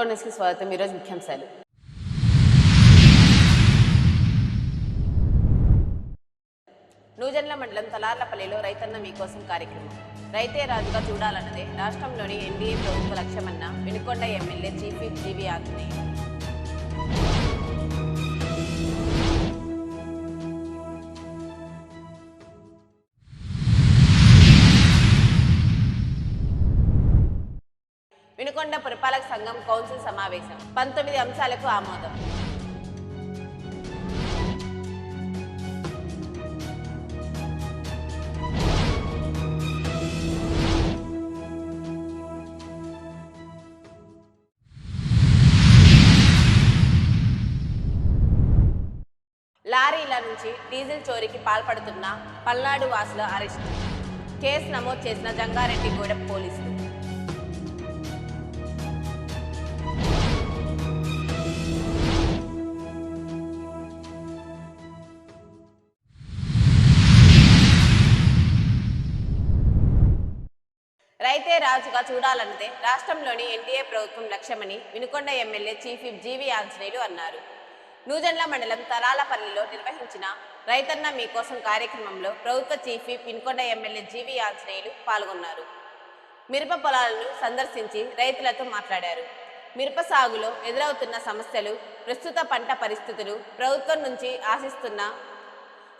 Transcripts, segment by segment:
నమస్కారం వినుకోండి న్యూస్కి స్వాగతం ఈరోజు ముఖ్యాంశాలు నూజన్ల మండలం తలార్లపల్లిలో రైతన్న మీకోసం కార్యక్రమం రైతే రాజుగా చూడాలన్నదే రాష్ట్రంలోని ఎన్డీఏ ప్రభుత్వ లక్ష్యమన్న Vinukonda MLA chief GV Anjaneya సంఘం కౌన్సిల్ సమావేశం. పంతొమ్మిది అంశాలకు ఆమోదం. లారీల నుంచి డీజిల్ చోరీకి పాల్పడుతున్న పల్నాడు వాసుల అరెస్ట్. కేసు నమోదు చేసిన జంగారెడ్డిగూడెం పోలీసులు. రైతే రాజుగా చూడాలన్నదే రాష్ట్రంలోని ఎన్డీఏ ప్రభుత్వం లక్ష్యమని Vinukonda MLA chief GV Anjaneyulu అన్నారు. నూజన్ల మండలం తరాలపల్లిలో నిర్వహించిన రైతన్న మీకోసం కార్యక్రమంలో ప్రభుత్వ chief Vinukonda MLA GV Anjaneyulu పాల్గొన్నారు. మిరప పొలాలను సందర్శించి రైతులతో మాట్లాడారు. మిరప సాగులో ఎదురవుతున్న సమస్యలు ప్రస్తుత పంట పరిస్థితులు ప్రభుత్వం నుంచి ఆశిస్తున్న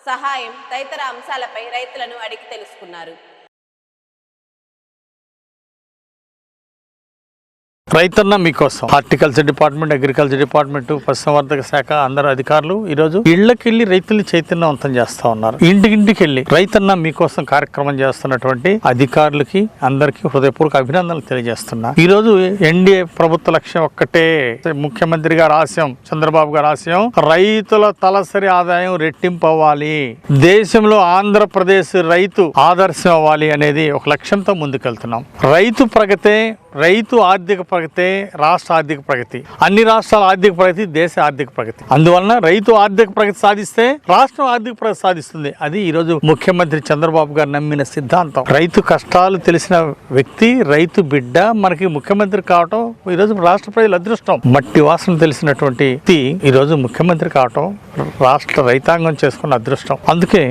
సహాయం తదితర అంశాలపై రైతులను అడిగి తెలుసుకున్నారు. రైతన్న మీకోసం. హార్టికల్చర్ డిపార్ట్మెంట్ అగ్రికల్చర్ డిపార్ట్మెంట్ పశుసంవర్ధక శాఖ అందరు అధికారులు ఈ రోజు ఇళ్ళకెళ్ళి రైతుల్ని చైతన్యవంతం చేస్తా ఉన్నారు. ఇంటికింటికి వెళ్ళి రైతన్న మీకోసం కార్యక్రమం చేస్తున్నటువంటి అధికారులకి అందరికీ హృదయపూర్వక అభినందనలు తెలియజేస్తున్నా. ఈ రోజు ఎన్డీఏ ప్రభుత్వ లక్ష్యం ఒక్కటే. ముఖ్యమంత్రి గారు ఆశయం చంద్రబాబు గారు ఆశయం రైతుల తలసరి ఆదాయం రెట్టింపు అవ్వాలి. దేశంలో ఆంధ్రప్రదేశ్ రైతు ఆదర్శం అవ్వాలి అనేది ఒక లక్ష్యంతో ముందుకెళ్తున్నాం. రైతు ప్రగతే రైతు ఆర్థిక ప్రగతి రాష్ట్ర ఆర్థిక ప్రగతి. అన్ని రాష్ట్రాల ఆర్థిక ప్రగతి దేశ ఆర్థిక ప్రగతి. అందువలన రైతు ఆర్థిక ప్రగతి సాధిస్తే రాష్ట్రం ఆర్థిక ప్రగతి సాధిస్తుంది. అది ఈరోజు ముఖ్యమంత్రి చంద్రబాబు గారు నమ్మిన సిద్ధాంతం. రైతు కష్టాలు తెలిసిన వ్యక్తి రైతు బిడ్డ మనకి ముఖ్యమంత్రి కావటం ఈ రోజు రాష్ట్ర ప్రజల అదృష్టం. మట్టి వాసన తెలిసినటువంటి వ్యక్తి ఈరోజు ముఖ్యమంత్రి కావటం రాష్ట్ర రైతాంగం చేసుకున్న అదృష్టం. అందుకే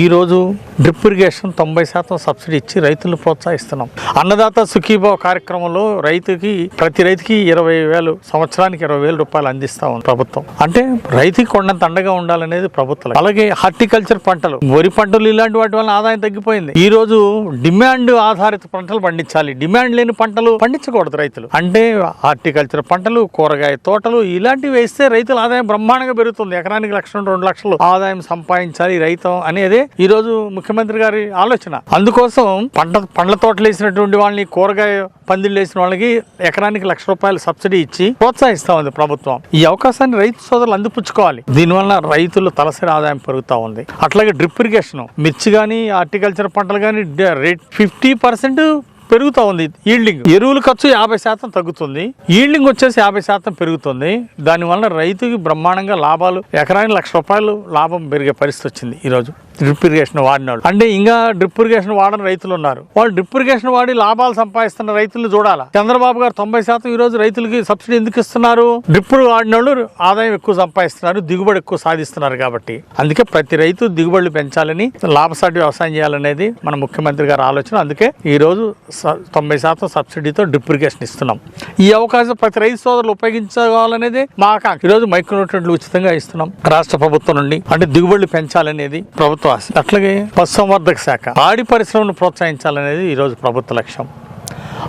ఈరోజు డ్రిప్ ఇరిగేషన్ తొంభై శాతం సబ్సిడీ ఇచ్చి రైతులను ప్రోత్సహిస్తున్నాం. అన్నదాత సుఖీభావ కార్యక్రమంలో రైతుకి ప్రతి రైతుకి ఇరవై వేలు సంవత్సరానికి ఇరవై వేల రూపాయలు అందిస్తా ఉంది ప్రభుత్వం. అంటే రైతుకి కొండంత అండగా ఉండాలనేది ప్రభుత్వం. అలాగే హార్టికల్చర్ పంటలు వరి పంటలు ఇలాంటి వాటి వల్ల ఆదాయం తగ్గిపోయింది. ఈ రోజు డిమాండ్ ఆధారిత పంటలు పండించాలి. డిమాండ్ లేని పంటలు పండించకూడదు రైతులు. అంటే హార్టికల్చర్ పంటలు కూరగాయ తోటలు ఇలాంటివి వేస్తే రైతుల ఆదాయం బ్రహ్మాండంగా పెరుగుతుంది. ఎకరానికి లక్ష రెండు లక్షలు ఆదాయం సంపాదించాలి రైతం అనేది ఈ రోజు ముఖ్యమంత్రి గారి ఆలోచన. అందుకోసం పంట పండ్ల తోటలు వేసినటువంటి వాళ్ళని కూరగాయ పందిళ్ళు వేసిన వాళ్ళకి ఎకరానికి లక్ష రూపాయలు సబ్సిడీ ఇచ్చి ప్రోత్సహిస్తా ఉంది ప్రభుత్వం. ఈ అవకాశాన్ని రైతు సోదరులు అందిపుచ్చుకోవాలి. దీనివల్ల రైతులు తలసరి ఆదాయం పెరుగుతూ ఉంది. అట్లాగే డ్రిప్ ఇరిగేషన్ మిర్చి కానీ హార్టికల్చర్ పంటలు కానీ రేట్ ఫిఫ్టీ పర్సెంట్ పెరుగుతూ ఉంది. ఈల్డింగ్ ఎరువుల ఖర్చు యాభై శాతం తగ్గుతుంది. ఈల్డింగ్ వచ్చేసి యాభై శాతం పెరుగుతుంది. దానివల్ల రైతుకి బ్రహ్మాండంగా లాభాలు ఎకరానికి లక్ష రూపాయలు లాభం పెరిగే పరిస్థితి వచ్చింది ఈరోజు. డ్రిప్ ఇరిగేషన్ వాడిన వాళ్ళు అంటే ఇంకా డ్రిప్ ఇరిగేషన్ వాడని రైతులు ఉన్నారు. వాళ్ళు డ్రిప్ ఇరిగేషన్ వాడి లాభాలు సంపాదిస్తున్న రైతులను చూడాలి? చంద్రబాబు గారు తొంభై శాతం ఈ రోజు రైతులకి సబ్సిడీ ఎందుకు ఇస్తున్నారు? డ్రిప్ వాడిన వాళ్ళు ఆదాయం ఎక్కువ సంపాదిస్తున్నారు దిగుబడి ఎక్కువ సాధిస్తున్నారు కాబట్టి. అందుకే ప్రతి రైతు దిగుబడులు పెంచాలని లాభసాటి వ్యవసాయం చేయాలనేది మన ముఖ్యమంత్రి గారి ఆలోచన. అందుకే ఈ రోజు స- తొంభై శాతం సబ్సిడీతో డ్రిప్ ఇరిగేషన్ ఇస్తున్నాం. ఈ అవకాశం ప్రతి రైతు సోదరులు ఉపయోగించుకోవాలనేది మా ఆకాంక్ష. ఈ రోజు మైక్రోన్యూట్రెంట్లు ఉచితంగా ఇస్తున్నాం. రాష్ట్ర ప్రభుత్వం నుండి అంటే దిగుబడులు పెంచాలనేది ప్రభుత్వం ఆశ. అట్లాగే పశుసంవర్ధక శాఖ. పాడి పరిశ్రమను ప్రోత్సహించాలనేది ఈరోజు ప్రభుత్వ లక్ష్యం.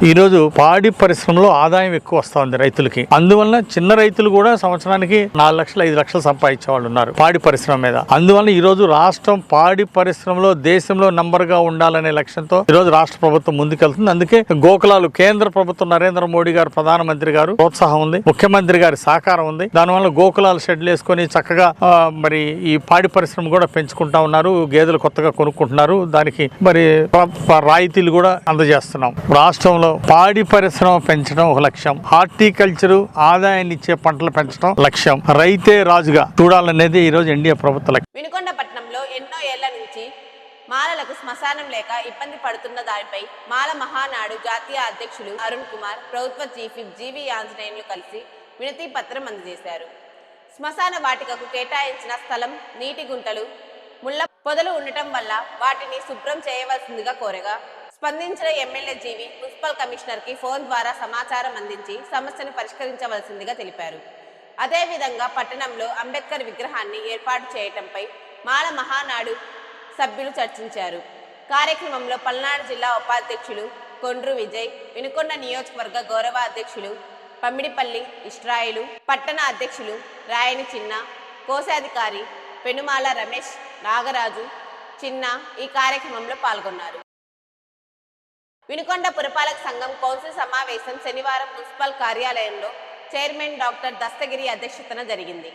ఈరోజు పాడి పరిశ్రమలో ఆదాయం ఎక్కువ వస్తూ ఉంది రైతులకి. అందువలన చిన్న రైతులు కూడా సంవత్సరానికి నాలుగు లక్షలు ఐదు లక్షలు సంపాదించే వాళ్ళు ఉన్నారు పాడి పరిశ్రమ మీద. అందువలన ఈరోజు రాష్ట్రం పాడి పరిశ్రమలో దేశంలో నంబర్గా ఉండాలనే లక్ష్యంతో ఈ రోజు రాష్ట్ర ప్రభుత్వం ముందుకెళ్తుంది. అందుకే గోకులాలు కేంద్ర ప్రభుత్వం నరేంద్ర మోడీ గారు ప్రధానమంత్రి గారు ప్రోత్సాహం ఉంది ముఖ్యమంత్రి గారి సహకారం ఉంది. దానివల్ల గోకులాలు షెడ్లు వేసుకొని చక్కగా మరి ఈ పాడి పరిశ్రమ కూడా పెంచుకుంటా ఉన్నారు. గేదెలు కొత్తగా కొనుక్కుంటున్నారు. దానికి మరి రాయితీలు కూడా అందజేస్తున్నాం. రాష్ట్రంలో పాడి పరిశ్రమ పెంచడం ఒక లక్ష్యం. హార్టికల్చర్ ఆదాయాన్ని ఇచ్చే పంటలు పెంచడం లక్ష్యం. రైతే రాజుగా చూడాలనేది ఈ రోజు ఎన్డీఏ ప్రభుత్వ లక్ష్యం. వినుకొండ పట్టణంలో ఎన్నో ఏళ్ళ నుంచి మాలలకు శ్మశానం లేక ఇబ్బంది పడుతున్న దానిపై మాల మహానాడు జాతీయ అధ్యక్షులు అరుణ్ కుమార్ ప్రభుత్వ చీఫ్ విప్ జీవి ఆంజనేయులు కలిసి వినతి పత్రం అందజేశారు. శ్మశాన వాటికకు కేటాయించిన స్థలం నీటి గుంటలు ముళ్ళ పొదలు ఉండటం వల్ల వాటిని శుభ్రం చేయవలసిందిగా కోరగా స్పందించిన ఎమ్మెల్యే జీవి మున్సిపల్ కమిషనర్కి ఫోన్ ద్వారా సమాచారం అందించి సమస్యను పరిష్కరించవలసిందిగా తెలిపారు. అదేవిధంగా పట్టణంలో అంబేద్కర్ విగ్రహాన్ని ఏర్పాటు చేయటంపై మాల మహానాడు సభ్యులు చర్చించారు. కార్యక్రమంలో పల్నాడు జిల్లా ఉపాధ్యక్షులు కొండ్రు విజయ్ వినుకొండ నియోజకవర్గ గౌరవ అధ్యక్షులు పమ్మిడిపల్లి ఇస్రాయిలు పట్టణ అధ్యక్షులు రాయని చిన్న కోశాధికారి పెనుమాల రమేష్ నాగరాజు చిన్న ఈ కార్యక్రమంలో పాల్గొన్నారు. వినుకొండ పురపాలక సంఘం కౌన్సిల్ సమావేశం శనివారం మున్సిపల్ కార్యాలయంలో చైర్మన్ డాక్టర్ దస్తగిరి అధ్యక్షతన జరిగింది.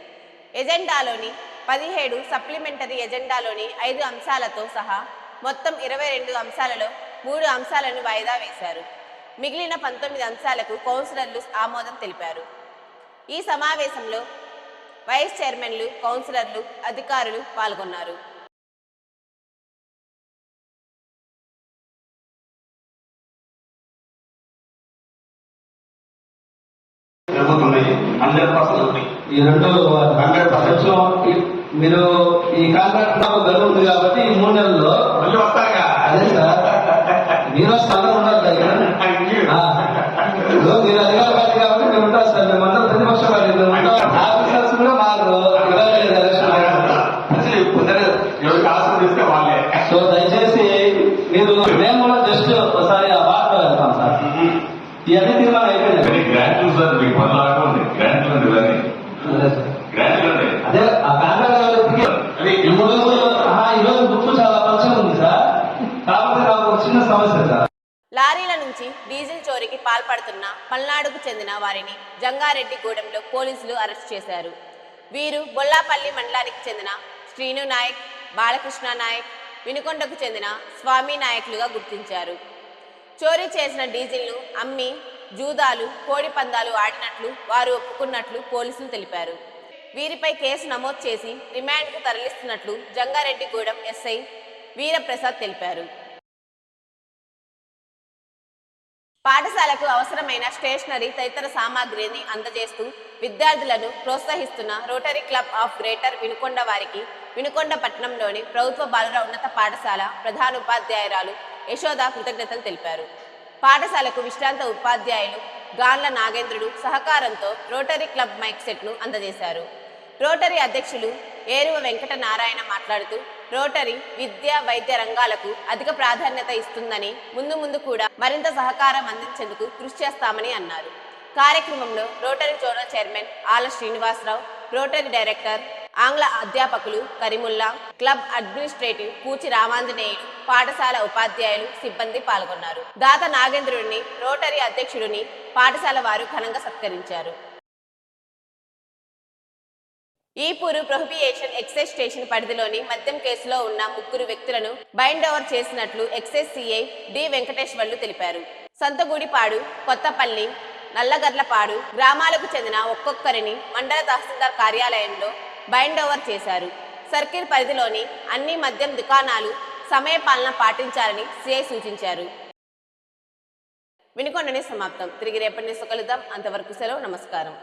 ఎజెండాలోని పదిహేడు సప్లిమెంటరీ ఎజెండాలోని ఐదు అంశాలతో సహా మొత్తం ఇరవై రెండు అంశాలలో మూడు అంశాలను వాయిదా వేశారు. మిగిలిన పంతొమ్మిది అంశాలకు కౌన్సిలర్లు ఆమోదం తెలిపారు. ఈ సమావేశంలో వైస్ చైర్మన్లు కౌన్సిలర్లు అధికారులు పాల్గొన్నారు. జరుగుతున్నాయి హండ్రెడ్ పర్సెంట్ ఈ రెండు హండ్రెడ్ పర్సెంట్. కొంచెం మీరు ఈ కాంట్రాక్ట్ నాకు గడువు ఉంది కాబట్టి ఈ మూడు నెలల్లో మళ్ళీ వస్తారుగా? అదే సార్. మీరు దగ్గర ఆ. ఇప్పుడు మీరు అధికార పార్టీ కాబట్టి మేము ఉంటాం సార్. మేము అందరం ప్రతిపక్ష. ఆఫీసర్స్ కూడా మాకు సో దయచేసి మీరు మేము కూడా జస్ట్ ఒకసారి ఆ వార్త వెళ్తాం సార్. ఇవన్నీ తీర్మానం గ్రాంట్లు సార్ మీకు ఉంది గ్రాంట్లు ఉంది ఇవన్నీ. అదే గ్రాంట్లు ఆ కాంట్రాక్ట్ వాళ్ళకి అది ఈ రోజు ఆహా, ఈ రోజు బుక్ చాలా పచ్చగా ఉంది సార్. కాకపోతే నాకు ఒక చిన్న సమస్య సార్. లారీల నుంచి డీజిల్ చోరీకి పాల్పడుతున్న పల్నాడుకు చెందిన వారిని జంగారెడ్డిగూడెంలో పోలీసులు అరెస్ట్ చేశారు. వీరు బొల్లాపల్లి మండలానికి చెందిన శ్రీను నాయక్ బాలకృష్ణ నాయక్ వినుకొండకు చెందిన స్వామి నాయకులుగా గుర్తించారు. చోరీ చేసిన డీజిల్ను అమ్మి జూదాలు కోడి పందాలు ఆడినట్లు వారు ఒప్పుకున్నట్లు పోలీసులు తెలిపారు. వీరిపై కేసు నమోదు చేసి రిమాండ్కు తరలిస్తున్నట్లు జంగారెడ్డిగూడెం ఎస్ఐ వీరప్రసాద్ తెలిపారు. పాఠశాలకు అవసరమైన స్టేషనరీ తదితర సామాగ్రిని అందజేస్తూ విద్యార్థులను ప్రోత్సహిస్తున్న Rotary Club of Greater Vinukonda వారికి వినుకొండ పట్టణంలోని ప్రభుత్వ బాలుర ఉన్నత పాఠశాల ప్రధానోపాధ్యాయురాలు యశోద కృతజ్ఞతలు తెలిపారు. పాఠశాలకు విశ్రాంత ఉపాధ్యాయులు గాన్ల నాగేంద్రుడు సహకారంతో రోటరీ క్లబ్ మైక్ సెట్ను అందజేశారు. రోటరీ అధ్యక్షులు ఏరువ వెంకట నారాయణ మాట్లాడుతూ రోటరీ విద్య వైద్య రంగాలకు అధిక ప్రాధాన్యత ఇస్తుందని ముందు ముందు కూడా మరింత సహకారం అందించేందుకు కృషి చేస్తామని అన్నారు. కార్యక్రమంలో Rotary zonal chairman Ala Srinivasarao Rotary director ఆంగ్ల అధ్యాపకులు కరిముల్లా క్లబ్ అడ్మినిస్ట్రేటివ్ కూచి రామాంజనేయులు పాఠశాల ఉపాధ్యాయులు సిబ్బంది పాల్గొన్నారు. దాత నాగేంద్రుడిని రోటరీ అధ్యక్షుడిని పాఠశాల వారు ఘనంగా సత్కరించారు. ఈపూరు ప్రొహిబియేషన్ ఎక్సైజ్ స్టేషన్ పరిధిలోని మద్యం కేసులో ఉన్న ముగ్గురు వ్యక్తులను బైండ్ ఓవర్ చేసినట్లు ఎక్సైజ్ సిఐ డి వెంకటేశ్వర్లు తెలిపారు. సంతగూడిపాడు కొత్తపల్లి నల్లగర్లపాడు గ్రామాలకు చెందిన ఒక్కొక్కరిని మండల తహసీల్దార్ కార్యాలయంలో బైండ్ ఓవర్ చేశారు. సర్కిల్ పరిధిలోని అన్ని మద్యం దుకాణాలు సమయపాలన పాటించాలని సిఐ సూచించారు. వినుకొండని సమాప్తం. తిరిగి రేపటి న్యూస్ కలుద్దాం అంతవరకు సెలవు నమస్కారం.